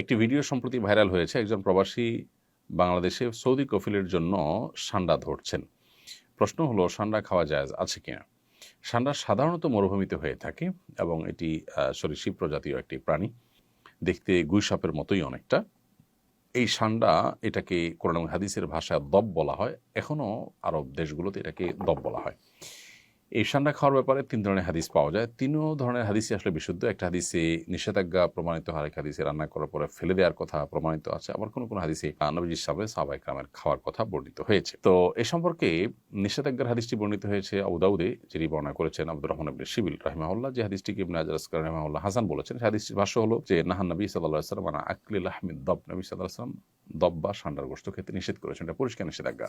একটি ভিডিও সম্প্রতি ভাইরাল হয়েছে। একজন প্রবাসী বাংলাদেশে সৌদি কফিলের জন্য সান্ডা ধরছেন। প্রশ্ন হলো, সান্ডা খাওয়া যায় আছে কিনা? সান্ডা সাধারণত মরুভূমিতে হয়ে থাকে এবং এটি সরীসৃপ প্রজাতীয় একটি প্রাণী। দেখতে গুইসাপের মতোই অনেকটা। এই সান্ডা এটাকে কোরআন হাদিসের ভাষায় দব বলা হয়। এখনও আরব দেশগুলোতে এটাকে দব বলা হয়। এই সান্ডা খাওয়ার ব্যাপারে তিন ধরনের হাদিস পাওয়া যায়। তিনও ধরনের হাদিসই আসলে বিশুদ্ধ। একটা হাদিসে নিষেধাজ্ঞা প্রমাণিত হয় আরেক হাদিসে রান্না করার পরে ফেলে দেওয়ার কথা প্রমাণিত আছে। আবার কোনো কোনো হাদিসে নবীজি সাহেব সাহাবাই গ্রামের খাওয়ার কথা বর্ণিত হয়েছে। তো এ সম্পর্কে নিষেধাজ্ঞার হাদিসটি বর্ণিত হয়েছে আবুদাউদে, যিনি বর্ণনা করেছেন আব্দুর রহমান আব্দুল শিবিল, রাহিমাহুল্লাহ। যে হাদিসটিকে ইবনে আজর আসকার রাহিমাহুল্লাহ হাসান বলেছেন, সেই হাদিসটির ভাষ্য হলো যে, নাহান নবী সাল্লাহ সাল্লাম মানে আকলিল আহমিদ দব। নবী সাল্লাহ সাল্লাম দব বা সান্ডার গোস্ত খেতে নিষেধ করেছেন। এটা পরিষ্কার নিষেধাজ্ঞা।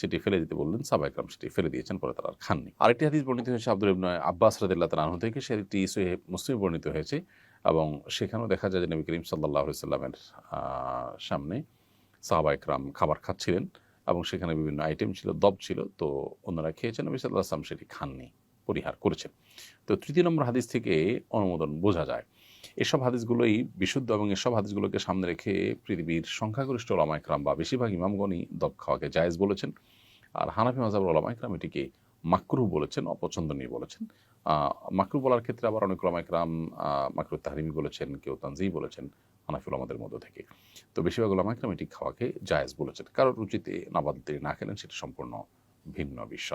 সেটি ফেলে দিতে বললেন সাবাইকরাম সেটি ফেলে দিয়েছেন, পরে তারা আর খাননি। আরেকটি হাদিস বর্ণিত হয়েছে আব্দুল ইবনে আব্বাস রাদিল্লাহ তালাহ থেকে, সেটি সোহেব মুসলিম বর্ণিত হয়েছে এবং সেখানেও দেখা যায় যে নবী করিম সাল্লাহ সাল্লামের সামনে সাহাবাইকরাম খাবার খাচ্ছিলেন এবং সেখানে বিভিন্ন আইটেম ছিল, দব ছিল, তো অন্যরা খেয়েছেন, নবী সাল্লাহ আসলাম সেটি খাননি, পরিহার করেছেন। তো তৃতীয় নম্বর হাদিস থেকে অনুমোদন বোঝা যায় এসব হাদিসগুলোই বিশুদ্ধ এবং এসব হাদিসগুলোকে সামনে রেখে পৃথিবীর সংখ্যাগরিষ্ঠ ওলামা একরাম বা বেশিরভাগ ইমামগণই দব খাওয়াকে জায়েজ বলেছেন। আর হানাফি মাজাবুল ওলামা একরাম এটিকে মাকরু বলেছেন, অপছন্দনীয় বলেছেন। মাকরু বলার ক্ষেত্রে আবার অনেক ওলামা একরাম মাকরু তাহরিমি বলেছেন, কেউ তানজি বলেছেন, হানাফি ওলামাদের মধ্য থেকে। তো বেশিরভাগ ওলামা একরাম এটি খাওয়াকে জায়েজ বলেছেন। কারোর রুচিতে নাবাদ না খেলেন, সেটা সম্পূর্ণ ভিন্ন বিষয়।